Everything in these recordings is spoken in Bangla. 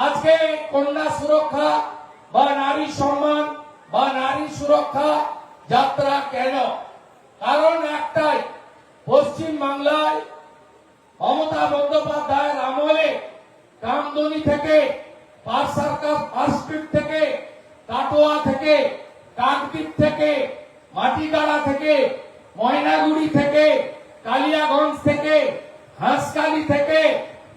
আজকে কন্যা সুরক্ষা বা নারী সম্মান বা নারী সুরক্ষা যাত্রা কেন? কারণ একটাই, পশ্চিম বাংলায় মমতা বন্দ্যোপাধ্যায়ের আমলে কামদনি থেকে থেকে, কাটোয়া থেকে, কাকদ্বীপ থেকে মাটিগাড়া থেকে, ময়নাগুড়ি থেকে, কালিয়াগঞ্জ থেকে হাঁসকালি থেকে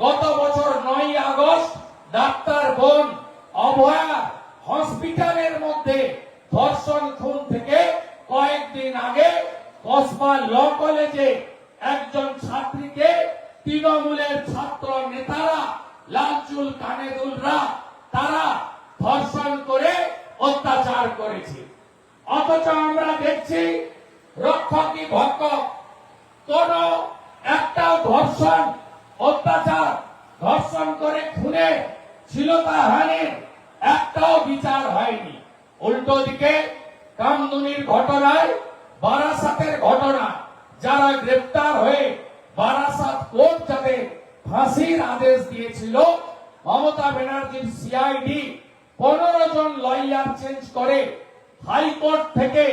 গত বছর নয় আগস্ট ডাক্তার বোন অভয়া হসপিটালের মধ্যে ধর্ষণ খুন থেকে কয়েকদিন আগে কসবা ল কলেজে একজন ছাত্রীকে তৃণমূলের ছাত্র নেতারা লালচুল কানেদুলরা তারা ধর্ষণ করে অত্যাচার করেছে অথচ আমরা দেখছি রক্ষকই ভক্ষক কোন একটা ধর্ষণ, অত্যাচার, ধর্ষণ করে খুনে ছিলতা হানির একটাও বিচার হয়নি। উল্টো দিকে কামদুনির ঘটনায়, বারাসাতের ঘটনা, যারা গ্রেপ্তার হয়ে বারাসাত কোর্ট যাতে ফাঁসির আদেশ দিয়েছিল, মমতা ব্যানার্জির সিআইডি পনেরো জন লয়ার চেঞ্জ করে হাইকোর্ট থেকে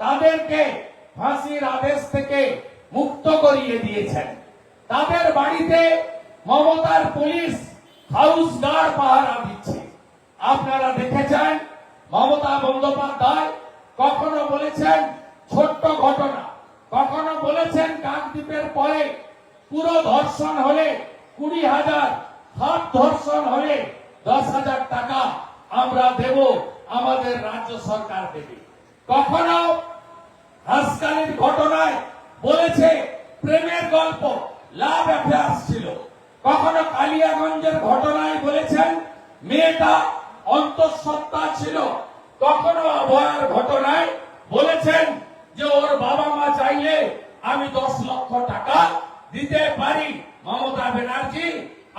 তাদেরকে ফাঁসির আদেশ থেকে মুক্ত করিয়ে দিয়েছেন। তাদের বাড়িতে মমতার পুলিশ হাউস গার্ড পাহারা দিচ্ছে। আপনারা দেখেছেন, মমতা বন্দ্যোপাধ্যায় কখনো বলেছেন, ছোট্ট ঘটনা কখনো বলেছেন, কাকদ্বীপের পরে পুরো ধর্ষণ হলে কুড়ি হাজার, হাত ধর্ষণ হলে দশ হাজার টাকা আমরা দেব, আমাদের রাজ্য সরকার দেবে। কখনো হাসকালির ঘটনায় বলেছে প্রেমের গল্প, লাভ অ্যাফেয়ার্স ছিল। কখনো কালিয়াগঞ্জের ঘটনায় বলেছেন, মেয়েটা অন্তঃসত্ত্বা ছিল। কখনো অভয়ার ঘটনায় বলেছেন যে ওর বাবা মা চাইলে আমি দশ লক্ষ টাকা দিতে পারি। মমতা ব্যানার্জি,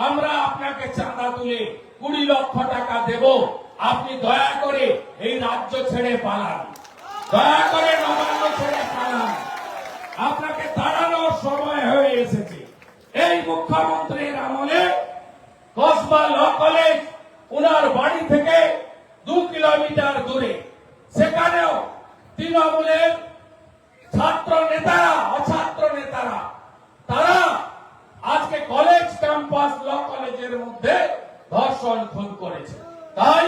আমরা আপনাকে চাঁদা তুলে কুড়ি লক্ষ টাকা দেব। আপনি দয়া করে এই রাজ্য ছেড়ে পালান। দয়া করে নবান্ন ছেড়ে পালান। আপনাকে দাঁড়ানোর সময় হয়ে এসেছে। এই মুখ্যমন্ত্রীর আমলে কসবা ল কলেজ উনার বাড়ি থেকে দু কিলোমিটার দূরে। সেখানেও তৃণমূলের ছাত্র নেতারা, অছাত্র নেতারা, তারা আজকে কলেজ ক্যাম্পাস ল কলেজের মধ্যে ধর্ষণ খুন করেছে। তাই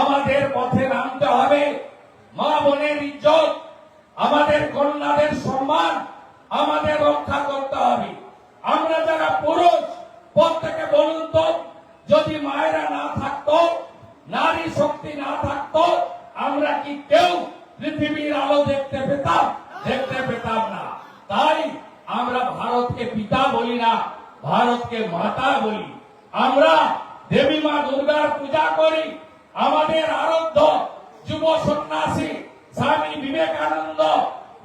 আমাদের পথে নামতে হবে। মা বোনের ইজ্জত, আমাদের কন্যাদের সম্মান, আমাদের রক্ষা করতে হবে। আমরা যারা পুরুষ, প্রত্যেকে বলুন তো, যদি মায়েরা না থাকতো, নারী শক্তি না থাকতো, আমরা কি কেউ পৃথিবীর আলো দেখতে পেতাম? দেখতে পেতাম না। তাই আমরা ভারতকে পিতা বলি না, ভারতকে মাতা বলি। আমরা দেবী মা দুর্গার পূজা করি, আমাদের আরাধ্য যুব সন্ন্যাসী স্বামী বিবেকানন্দ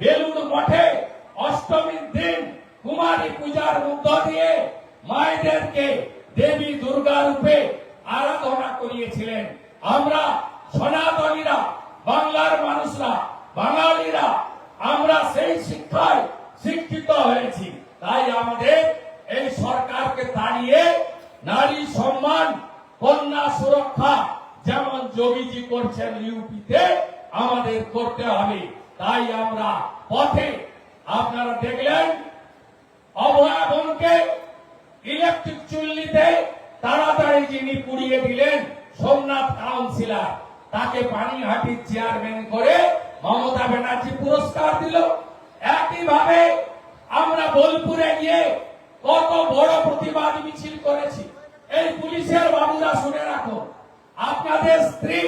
বেলুড় মঠে অষ্টমীর দিন কুমারী পূজার মধ্য দিয়ে মায়েদেরকে দেবী দুর্গা রূপে আরাধনা করিয়েছিলেন। আমরা সনাতনীরা, বাংলার মানুষরা, বাঙালিরা, আমরা সেই শিক্ষায় শিক্ষিত হয়েছি। তাই আমাদের এই সরকারকে তাড়িয়ে নারী সম্মান, কন্যা সুরক্ষা যোগীজি করছেন ইউপিতে, আমাদের করতে হবে। তাই আমরা পথে আপনারা দেখলেন, অভয়া বোনকে ইলেকট্রিক চুল্লিতে তাড়াতাড়ি যিনি পুড়িয়ে দিলেন, সোমনাথ কাউন্সিলার তাকে পানিহাটির চেয়ারম্যান করে মমতা ব্যানার্জি পুরস্কার দিল। একইভাবে আমরা বোলপুরে গিয়ে কত বড় প্রতিবাদ মিছিল করেছি। এই পুলিশের বাবুরা শুনে রাখুন। আপনাদের স্ত্রী,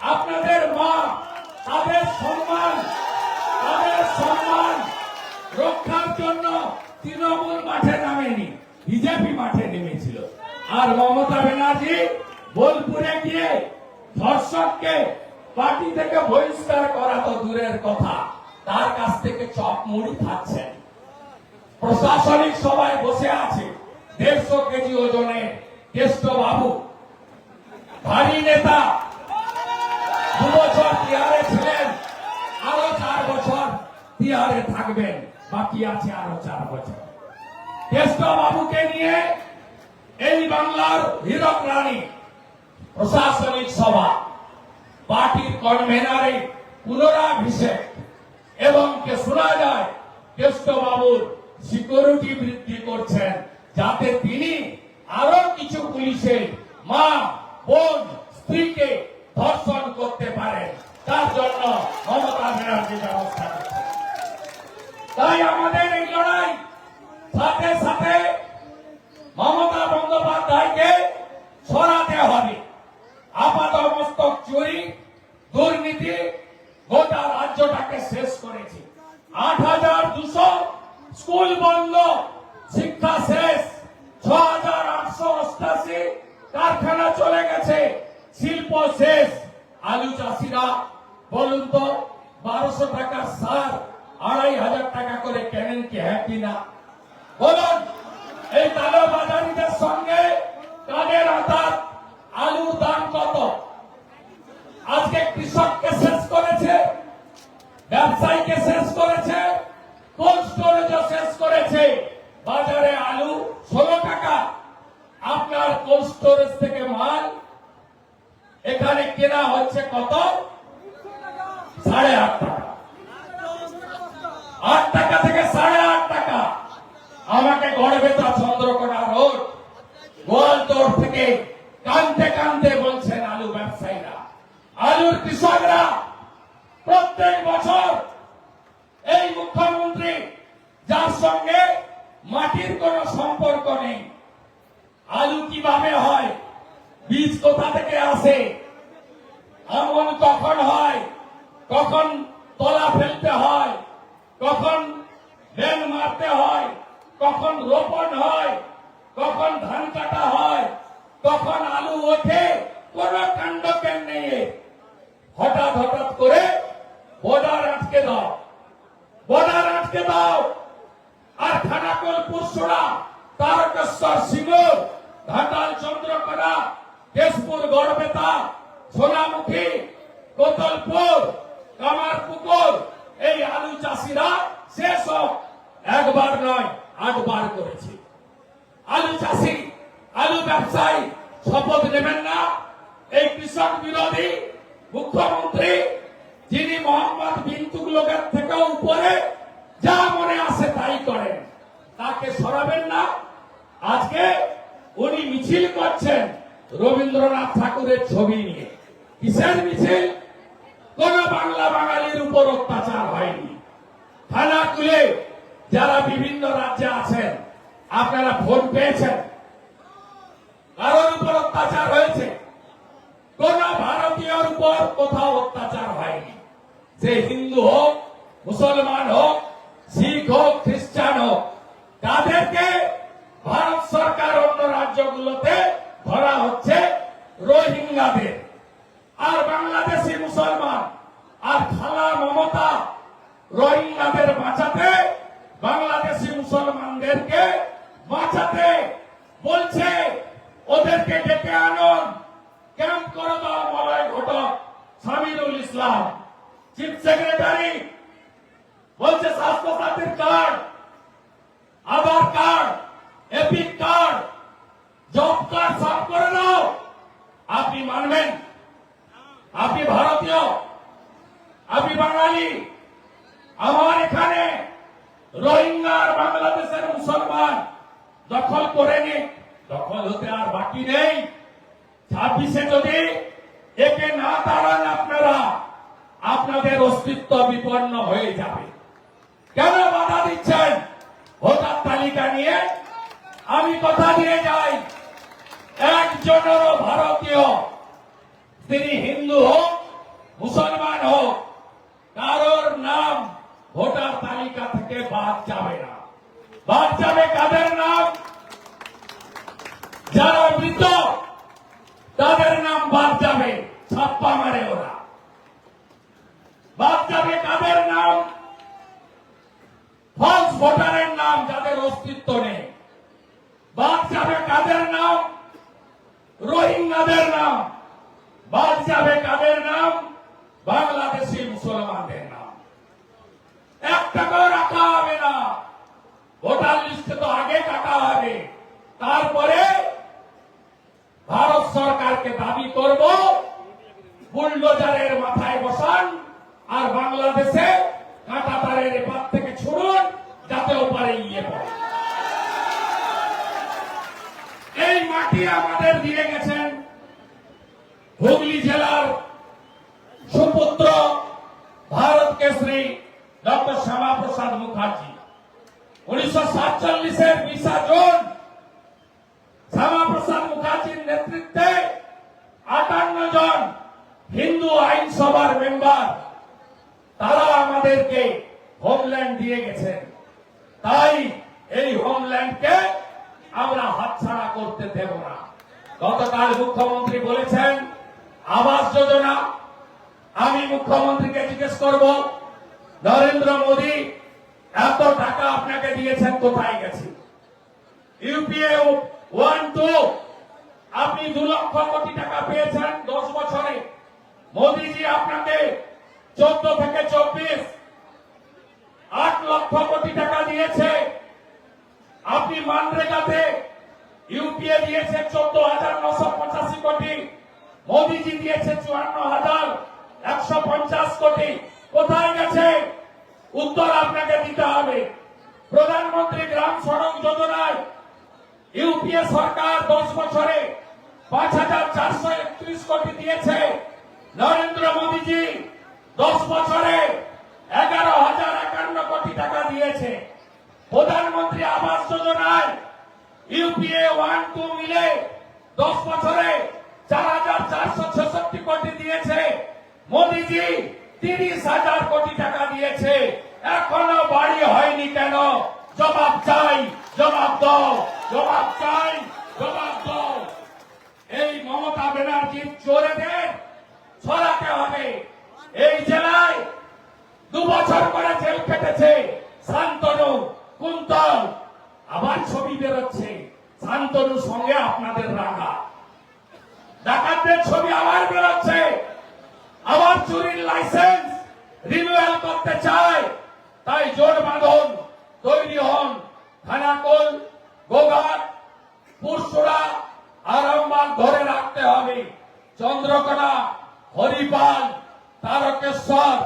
আপনাদের মা, তাদের সম্মান তাদের সম্মান রক্ষার জন্য তৃণমূল মাঠে নামেনি, বিজেপি মাঠে নেমেছিল। আর মমতা ব্যানার্জি বোলপুরে গিয়ে ধর্ষককে পার্টি থেকে বহিষ্কার করা তো দূরের কথা, তার কাছ থেকে চপ মুড়ি খাচ্ছেন। প্রশাসনিক সবাই বসে আছে দেড়শো কেজি ওজনের কেষ্ট বাবু। ভারী নেতা। দু বছর তিহারে ছিলেন, আরও চার বছর তিহারে থাকবেন। বাকি আছে আরও চার বছর। কেষ্ট বাবুকে নিয়ে এই বাংলার হীরক রানী, প্রশাসনিক সভা, পার্টির কনভেনারে পুনরাভিষেক, এবং কে শোনা যায় কেষ্টবাবুর সিকিউরিটি বৃদ্ধি করছেন, যাতে তিনি আরও কিছু পুলিশের মা বোন স্ত্রীকে ধর্ষণ করতে পারেন তার জন্য মমতা ব্যানার্জি ব্যবস্থা নিচ্ছে। তাই আমাদের এই লড়াই সাথে সাথে মমতা বন্দ্যোপাধ্যায়কে সরাতে হবে আপাত মস্তক চুরি দুর্নীতি গোটা রাজ্যটাকে শেষ করেছে আট হাজার দুশো স্কুল বন্ধ শিক্ষা শেষ ছ হাজার আটশো অষ্টাশি কারখানা চলে গেছে শেষ আলু চাষিরা, বলুন তো, বারোশো টাকার সার আড়াই হাজার টাকা করে কেনেন কি হ্যাপি না? বলুন, এই কালো বাজারিদের সঙ্গে কাদের আতার আলুর দাম কত? আজকে কৃষককে শেষ করেছে, ব্যবসায়ীকে শেষ করেছে কোল্ড স্টোরেজও শেষ করেছে? বাজারে আলু ষোলো টাকা। আপনার কোল্ড স্টোরেজ থেকে কেনা হচ্ছে কত? সাড়ে আট টাকা। আট টাকা থেকে সাড়ে আট টাকা। আমাকে গড়বেতা চন্দ্রকোনা রোড। গোয়ালতোড় থেকে কানতে কানতে বলছেন আলু ব্যবসায়ীরা। আলুর কৃষকরা প্রত্যেক বছর এই মুখ্যমন্ত্রী যার সঙ্গে মাটির কোনো সম্পর্ক নেই, আলু কীভাবে হয়, বীজ কোথা থেকে আসে আমন কখন হয় কখন তলা ফেলতে হয় কখন বেন মারতে হয় কখন রোপণ হয় কখন ধান কাটা হয় কখন আলু ওঠে, কোন কাণ্ড কেন হঠাৎ হঠাৎ করে বর্ডার আটকে দাও, বর্ডার আটকে দাও। আর খানাকুল পুরসুরা তারকেশ্বর সিঙ্গুর ঘাটাল চন্দ্রকোনা, কেশপুর গড়বেতা সোনামুখী, কোতলপুর, কামারপুকুর, এই আলু চাষিরা শেষ একবার নয়, আটবার করেছে। আলু চাষি, আলু ব্যবসায়ী শপথ নেবেন না। এই কৃষক বিরোধী মুখ্যমন্ত্রী, যিনি মোহাম্মদ বিন তুগলকের থেকেও উপরে, যা মনে আসে তাই করেন। তাকে সরাবেন না। আজকে উনি মিছিল করছেন রবীন্দ্রনাথ ঠাকুরের ছবি নিয়ে। কিসের মিছিল? কোন বাংলা বাঙালির উপর অত্যাচার হয়নি। থানা তুলে যারা বিভিন্ন রাজ্যে আছেন, আপনারা ফোন পেয়েছেন? কারোর উপর অত্যাচার হয়েছে? কোন ভারতীয়র উপর কোথাও অত্যাচার হয়নি। সে হিন্দু হোক, মুসলমান হোক, শিখ হোক, খ্রিস্টান হোক, তাদেরকে ভারত সরকার অন্য রাজ্যগুলোতে ধরা হচ্ছে রোহিঙ্গাদের। আর বাংলাদেশি মুসলমান, আর খালা মমতা রোহিঙ্গাদের বাঁচাতে বাংলাদেশি মুসলমানদেরকে বাঁচাতে বলছে, ওদেরকে ডেকে আনুন। ক্যাম্প করে দাও মলয় ঘটক সামিরুল ইসলাম। চিফ সেক্রেটারি বলছে স্বাস্থ্য সাথীর card, Aadhaar card, EPIC card, job card সব করে দাও। আপনি মানবেন? আপনি ভারতীয়, আপনি বাঙালি, আমার এখানে রোহিঙ্গা আর বাংলাদেশের মুসলমান দখল করে নি দখল হতে আর বাকি নেই। ছাব্বিশে যদি একে না দাঁড়ান আপনারা, আপনাদের অস্তিত্ব বিপন্ন হয়ে যাবে। কেন বাধা দিচ্ছেন? ভোটার তালিকা নিয়ে আমি কথা দিয়ে যাই। একজনেরও ভারতীয় তিনি হিন্দু হোক, মুসলমান হোক, কারোর নাম ভোটার তালিকা থেকে বাদ যাবে না। বাদ যাবে কাদের নাম? যারা মৃত, তাদের নাম বাদ যাবে, ছাপ্পা মারে ওরা। বাদ যাবে কাদের নাম? ফলস ভোটারের নাম যাদের অস্তিত্ব নেই। বাদ যাবে কাদের নাম? রোহিঙ্গাদের নাম। বাদ যাবে কাদের নাম? বাংলাদেশি মুসলমানদের নাম। এক টাকাও রাখা হবে না। ভোটার লিস্টে তো আগে কাটা হবে। তারপরে ভারত সরকারকে দাবি করব, বুলডোজারের মাথায় বসান আর বাংলাদেশে কাঁটা তারের এপার থেকে ছুড়ুন, যাতে ওপারে ইয়ে পড়ে। এই মাটি আমাদের দিয়ে হুগলি জেলার সুপুত্র ভারত কেশরী ডক্টর শ্যামা প্রসাদ মুখার্জি। উনিশশো সাতচল্লিশের বিশা জুন শ্যামা প্রসাদ মুখার্জির নেতৃত্বে আটান্ন জন হিন্দু আইনসভার মেম্বার, তারা আমাদেরকে হোমল্যান্ড দিয়ে গেছেন। তাই এই হোমল্যান্ডকে আমরা হাতছাড়া করতে দেব না। গতকাল মুখ্যমন্ত্রী বলেছেন আবাস যোজনা আমি মুখ্যমন্ত্রীকে জিজ্ঞেস করব, নরেন্দ্র মোদী, এত টাকা আপনাকে দিয়েছেন, কোথায় গেছে? ইউপিএ ওয়ান টু, আপনি দু লক্ষ কোটি টাকা পেয়েছেন দশ বছরে। মোদীজি আপনাকে চোদ্দ থেকে চব্বিশ, আট লক্ষ কোটি টাকা দিয়েছে। আপনি মানরেগাতে ইউপিএ দিয়েছে চোদ্দ হাজার নশো পঁচাশি কোটি। মোদীজি দিয়েছে চুয়ান্ন হাজার একশো পঞ্চাশ কোটি। কোথায় গেছে? উত্তর আপনাকে দিতে হবে। প্রধানমন্ত্রী গ্রাম সড়ক যোজনায় ইউপিএ সরকার দশ বছরে পাঁচ হাজার চারশো একত্রিশ কোটি দিয়েছে। নরেন্দ্র মোদীজি দশ বছরে এগারো হাজার একান্ন কোটি টাকা দিয়েছে। প্রধানমন্ত্রী আবাস যোজনায় ইউপিএ ওয়ান টু মিলে দশ বছরে চার হাজার চারশো ছেষট্টি কোটি দিয়েছে। মোদীজি তিরিশ হাজার কোটি টাকা দিয়েছে। এখনও বাড়ি হয়নি কেন? জবাব চাই, জবাব দাও, জবাব চাই, জবাব দাও। এই মমতা ব্যানার্জির চোরেদের সরাতে হবে। এই জেলায় দু বছর করে জেল কেটেছে শান্তনু, কুন্তল, আবার ছবি বেরোচ্ছে। শান্তনুর সঙ্গে আপনাদের রাখা ডাকাতদের ছবি আবার বেরোচ্ছে। আবার চুরির লাইসেন্স রিনিউয়াল করতে চায়। তাই জোর বাঁধন তৈরি হন খানাকুল গোঘাট পুরসুরা, আরামবাগ ধরে রাখতে হবে। চন্দ্রকোনা, হরিপাল, তারকেশ্বর,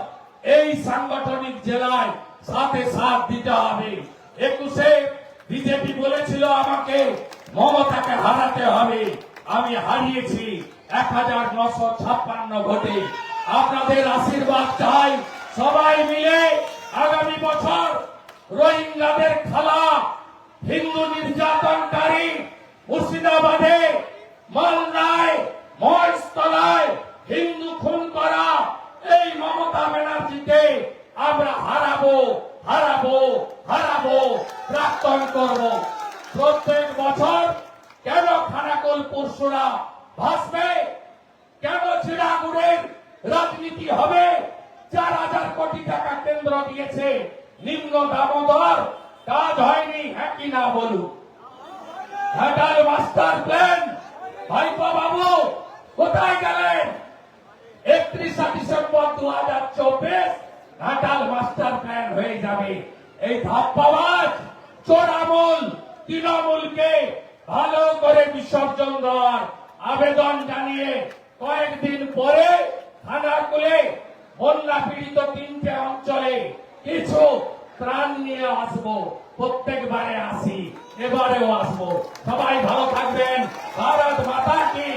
এই সাংগঠনিক জেলায় সাথে সাথ দিতে হবে। একুশে বিজেপি বলেছিল আমাকে মমতাকে হারাতে হবে। আমি হারিয়েছি এক হাজার নশো ছাপ্পান্ন ভোটে। আপনাদের আশীর্বাদ চাই। সবাই মিলে আগামী বছর রোহিঙ্গাদের খালা, হিন্দু নির্যাতনকারী মুর্শিদাবাদে, মালদায়, মহেশতলায় হিন্দু খুন করা, এই মমতা ব্যানার্জিকে আমরা হারাবো হারাবো হারাবো, প্রাক্তন করব। প্রত্যেক পরশুরা ভাসবে? কেন চিড়াগুড়ের রাজনীতি হবে? চার হাজার কোটি টাকা কেন্দ্র দিয়েছে নিম্ন দামোদর। কাজ হয়নি হ্যাঁ কি না বলুন? Ghatal master plan. ভাইপো বাবু, কোথায় গেলেন? একত্রিশে ডিসেম্বর দু হাজার চব্বিশ ঘাটাল মাস্টার প্ল্যান হয়ে যাবে। এই ধাপ্পাবাজ, চোরামূল, তৃণমূলকে ভালো করে বিসর্জন দেওয়ার আবেদন জানিয়ে কয়েকদিন পরে থানা খুলে বন্যা পীড়িত তিনটে অঞ্চলে কিছু ত্রাণ নিয়ে আসব। প্রত্যেকবারে আসি, এবারেও আসব। সবাই ভালো থাকবেন। ভারত মাতা কি?